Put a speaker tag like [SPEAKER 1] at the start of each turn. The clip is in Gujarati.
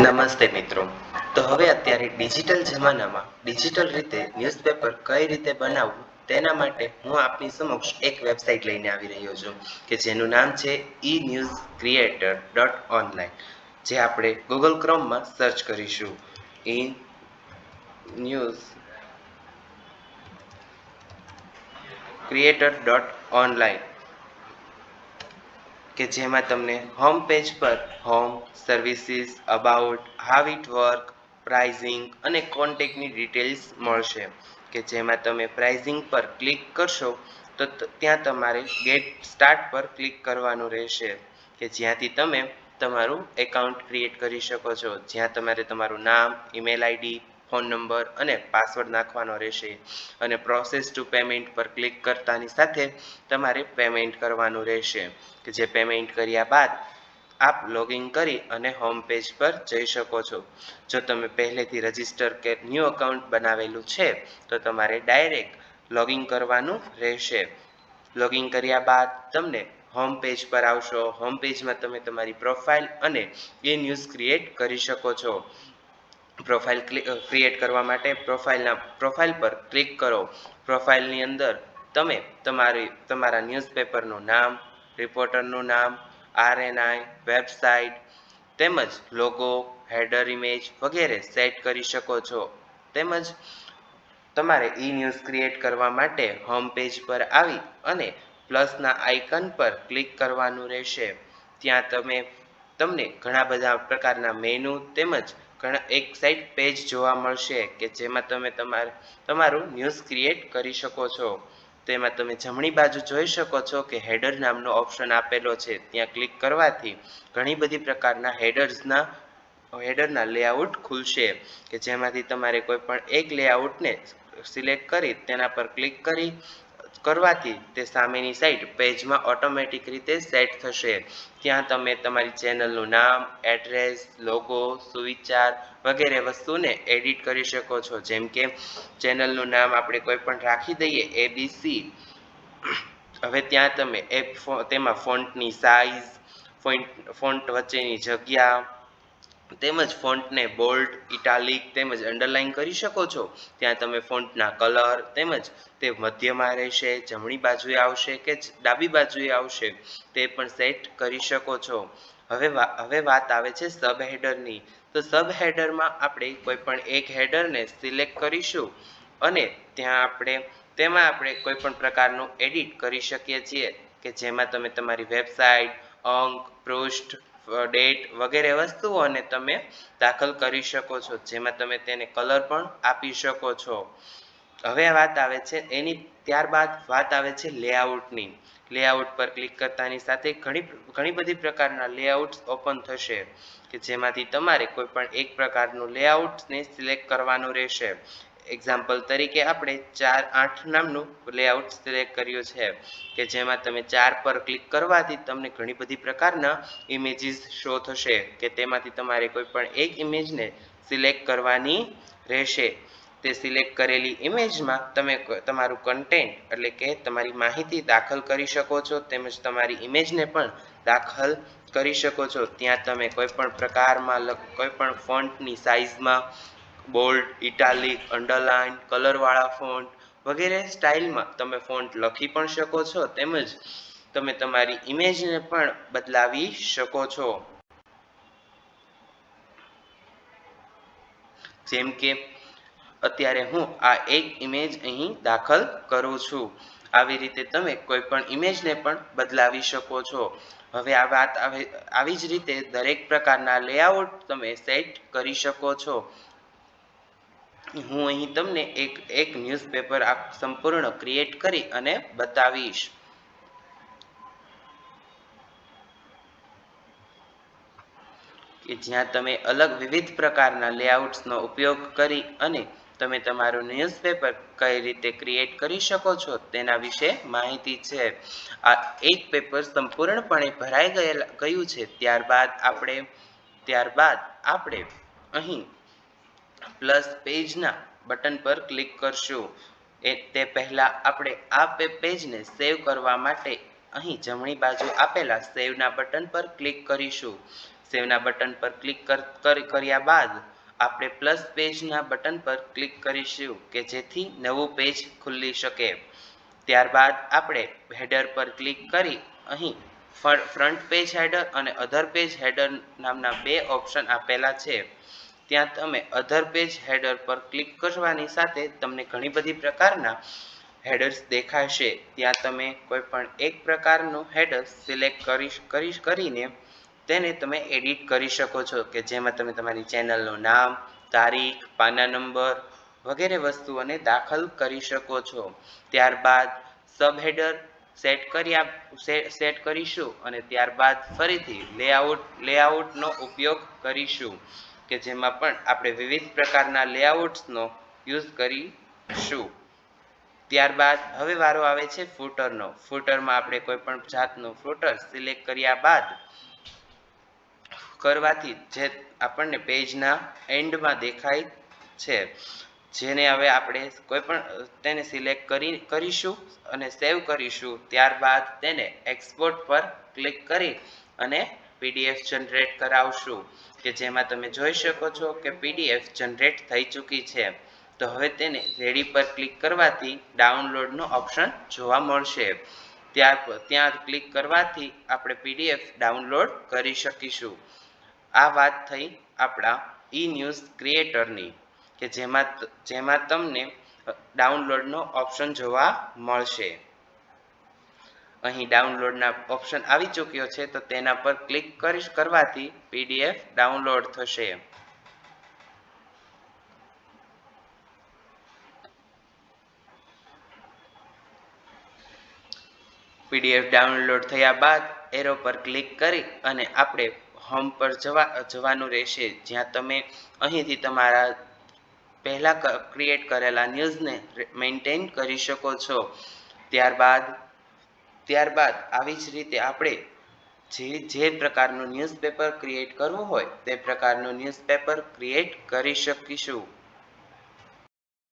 [SPEAKER 1] નમસ્તે મિત્રો. તો હવે અત્યારે ડિજિટલ જમાનામાં ડિજિટલ રીતે ન્યૂઝપેપર કઈ રીતે બનાવવું તેના માટે હું આપની સમક્ષ એક વેબસાઇટ લઈને આવી રહ્યો છું કે જેનું નામ છે E news creator dot online જે આપણે ગૂગલ ક્રોમમાં સર્ચ કરીશું. E news creator dot online કે જેમાં તમને હોમ પેજ પર home services about how it work pricing અને કોન્ટેક્ટની ડિટેલ્સ મળશે. કે જેમાં તમે પ્રાઇઝિંગ પર ક્લિક કરશો, તો ત્યાં તમારે ગેટ સ્ટાર્ટ પર ક્લિક કરવાનું રહેશે. કે જ્યાંથી તમે તમારું એકાઉન્ટ ક્રિએટ કરી શકો છો. જ્યાં તમારે તમારું નામ ઈમેલ આઈડી ફોન નંબર અને પાસવર્ડ નાખવાનો રહેશે. અને પ્રોસેસ ટુ પેમેન્ટ પર ક્લિક કરતાની સાથે તમારે પેમેન્ટ કરવાનું રહેશે. કે જે પેમેન્ટ કર્યા બાદ આપ લોગિન કરી અને હોમ પેજ પર જઈ શકો છો. જો તમે પહેલેથી રજિસ્ટર કે ન્યૂ અકાઉન્ટ બનાવેલું છે, તો તમારે ડાયરેક્ટ લોગિન કરવાનું રહેશે. લોગિન કર્યા બાદ તમને હોમ પેજ પર આવશો. હોમ પેજમાં તમે તમારી પ્રોફાઇલ અને એ ન્યૂઝ ક્રિએટ કરી શકો છો. પ્રોફાઇલ ક્રિએટ કરવા માટે પ્રોફાઇલના પ્રોફાઇલ પર ક્લિક કરો. પ્રોફાઇલની અંદર તમે તમારી, તમારા ન્યૂઝપેપરનું નામ રિપોર્ટરનું નામ આરએનઆઈ વેબસાઇટ તેમજ લોગો હેડર ઇમેજ વગેરે સેટ કરી શકો છો. તેમજ તમારે ઈ ન્યૂઝ ક્રિએટ કરવા માટે હોમ પેજ પર આવી અને પ્લસના આઇકન પર ક્લિક કરવાનું રહેશે. ત્યાં તમે, તમને ઘણા બધા પ્રકારના મેનુ તેમજ ઘણા એક સાઈડ પેજ જોવા મળશે કે જેમાં તમે તમારે, તમારું ન્યૂઝ ક્રિએટ કરી શકો છો. તેમાં તમે જમણી બાજુ જોઈ શકો છો કે હેડર નામનો ઓપ્શન આપેલો છે. ત્યાં ક્લિક કરવાથી ઘણી બધી પ્રકારના હેડર્સના હેડરના લેઆઉટ ખુલશે. કે જેમાંથી તમારે કોઈ પણ એક લેઆઉટને સિલેક્ટ કરી તેના પર ક્લિક કરી કરવાથી તે સામેની સાઈડ પેજમાં ઓટોમેટિક રીતે સેટ થશે. ત્યાં તમે તમારી ચેનલનું નામ એડ્રેસ લોગો સુવિચાર વગેરે વસ્તુને એડિટ કરી શકો છો. જેમ કે ચેનલનું નામ આપણે કોઈ પણ રાખી દઈએ એબીસી હવે ત્યાં તમે એ ફો- તેમાં ફોન્ટની સાઇઝ ફોન્ટ ફોન્ટ વચ્ચેની જગ્યા તેમજ ફોન્ટને બોલ્ડ, ઇટાલિક તેમજ અંડરલાઇન કરી શકો છો. ત્યાં તમે ફોન્ટના કલર તેમજ તે મધ્યમાં રહેશે, જમણી બાજુએ આવશે કે ડાબી બાજુએ આવશે તે પણ સેટ કરી શકો છો. હવે હવે વાત આવે છે સબ હેડરની તો સબ હેડરમાં આપણે કોઈ પણ એક હેડરને સિલેક્ટ કરીશું અને ત્યાં આપણે, તેમાં આપણે કોઈ પણ પ્રકારનું એડિટ કરી શકીએ છીએ કે જેમાં તમે તમારી વેબસાઇટ, અંક, પૃષ્ઠ ડેટ વગેરે વસ્તુઓને તમે દાખલ કરી શકો છો. જેમાં તમે તેને કલર પણ આપી શકો છો. હવે વાત આવે છે, એની ત્યારબાદ વાત આવે છે લેઆઉટની લેઆઉટ પર ક્લિક કરતાની સાથે ઘણી ઘણી બધી પ્રકારના લેઆઉટ્સ ઓપન થશે, કે જેમાંથી તમારે કોઈ પણ એક પ્રકારનું લેઆઉટને સિલેક્ટ કરવાનું રહેશે. એક્ઝામ્પલ તરીકે આપણે ચાર આઠ નામનું લેઆઉટ સિલેક્ટ કર્યું છે, કે જેમાં તમે ચાર પર ક્લિક કરવાથી તમને ઘણી બધી પ્રકારના ઇમેજીસ શો થશે, કે તેમાંથી તમારે કોઈ પણ એક ઇમેજને સિલેક્ટ કરવાની રહેશે. તે સિલેક્ટ કરેલી ઇમેજમાં તમે તમારું કન્ટેન્ટ એટલે કે તમારી માહિતી દાખલ કરી શકો છો, તેમજ તમારી ઇમેજને પણ દાખલ કરી શકો છો. ત્યાં તમે કોઈ પણ પ્રકારમાં કોઈ પણ ફોન્ટની સાઇઝમાં બોલ્ડ, ઇટાલિક, અંડરલાઇન, કલરવાળા ફોન્ટ વગેરે સ્ટાઇલમાં તમે ફોન્ટ લખી પણ શકો છો તેમજ તમે તમારી ઇમેજને પણ બદલાવી શકો છો. જેમ કે, અત્યારે હું આ એક ઇમેજ અહીં દાખલ કરું છું. આવી રીતે તમે કોઈ પણ ઇમેજને પણ બદલાવી શકો છો. હવે આ વાત આવે જ રીતે દરેક પ્રકારના લેઆઉટ તમે સેટ કરી શકો છો. હું અહીં તમને એક એક ન્યૂઝપેપર આ સંપૂર્ણ ક્રિએટ કરી અને બતાવીશ. કે જ્યાં તમે અલગ વિવિધ પ્રકારના લેઆઉટ્સનો ઉપયોગ કરી અને તમે તમારું ન્યૂઝપેપર કઈ રીતે ક્રિએટ કરી શકો છો તેના વિશે માહિતી છે. આ એક પેપર સંપૂર્ણપણે ભરાઈ ગયેલા, ગયું છે. ત્યારબાદ આપણે ત્યારબાદ આપણે અહીં પ્લસ પેજના બટન પર ક્લિક કરશું. એ તે પહેલાં આપણે આ પેજને સેવ કરવા માટે અહીં જમણી બાજુ આપેલા સેવના બટન પર ક્લિક કરીશું. સેવના બટન પર ક્લિક કર કર્યા બાદ આપણે પ્લસ પેજના બટન પર ક્લિક કરીશું કે જેથી નવું પેજ ખુલ્લી શકે. ત્યારબાદ આપણે હેડર પર ક્લિક કરી અહીં ફ્રન્ટ પેજ હેડર અને અધર પેજ હેડર નામના બે ઓપ્શન આપેલા છે. ત્યાં તમે અધર પેજ હેડર પર ક્લિક કરવાની સાથે તમને ઘણી બધી પ્રકારના હેડર્સ દેખાશે. ત્યાં તમે કોઈ પણ એક પ્રકારનું હેડર સિલેક્ટ કરી કરી કરીને તેને તમે એડિટ કરી શકો છો કે જેમાં તમે તમારી ચેનલનું નામ, તારીખ, પાના નંબર વગેરે વસ્તુઓને દાખલ કરી શકો છો. ત્યારબાદ સબ હેડર સેટ કર્યા સેટ કરીશું અને ત્યારબાદ ફરીથી લેઆઉટ લેઆઉટનો ઉપયોગ કરીશું. કે જેમાં પણ આપણે વિવિધ પ્રકારના લેઆઉટ્સનો યુઝ કરીશું. ત્યારબાદ હવે વારો આવે છે ફૂટરનો. ફૂટરમાં આપણે કોઈ પણ જાતનો ફૂટર સિલેક્ટ કર્યા બાદ કરવાથી જે આપણને પેજના એન્ડમાં દેખાય છે, જેને હવે આપણે કોઈ પણ, તેને સિલેક્ટ કરી, કરીશું અને સેવ કરીશું. ત્યારબાદ તેને એક્સપોર્ટ પર ક્લિક કરી અને પીડીએફ જનરેટ કરાવશું, કે જેમાં તમે જોઈ શકો છો કે પીડીએફ જનરેટ થઈ ચૂકી છે. તો હવે તેને રેડી પર ક્લિક કરવાથી ડાઉનલોડનો ઓપ્શન જોવા મળશે. ત્યાર ત્યાં ક્લિક કરવાથી આપણે પીડીએફ ડાઉનલોડ કરી શકીશું. આ વાત થઈ આપણા ઈ ન્યૂઝ ક્રિએટરની કે જેમાં જેમાં તમને ડાઉનલોડનો ઓપ્શન જોવા મળશે. અહીં ડાઉનલોડના ઓપ્શન આવી ચૂક્યો છે, તો તેના પર ક્લિક કરી કરવાથી પીડીએફ ડાઉનલોડ થશે. પીડીએફ ડાઉનલોડ થયા બાદ એરો પર ક્લિક કરી અને આપણે હોમ પર જવા, જવાનું રહેશે. જ્યાં તમે અહીંથી તમારા પહેલાં ક્રિએટ કરેલા ન્યૂઝને મેન્ટેન કરી શકો છો. ત્યારબાદ ત્યારબાદ આવી જ રીતે આપણે જે જે પ્રકારનું ન્યૂઝપેપર ક્રિએટ કરવું હોય તે પ્રકારનું ન્યૂઝપેપર ક્રિએટ કરી શકીશું.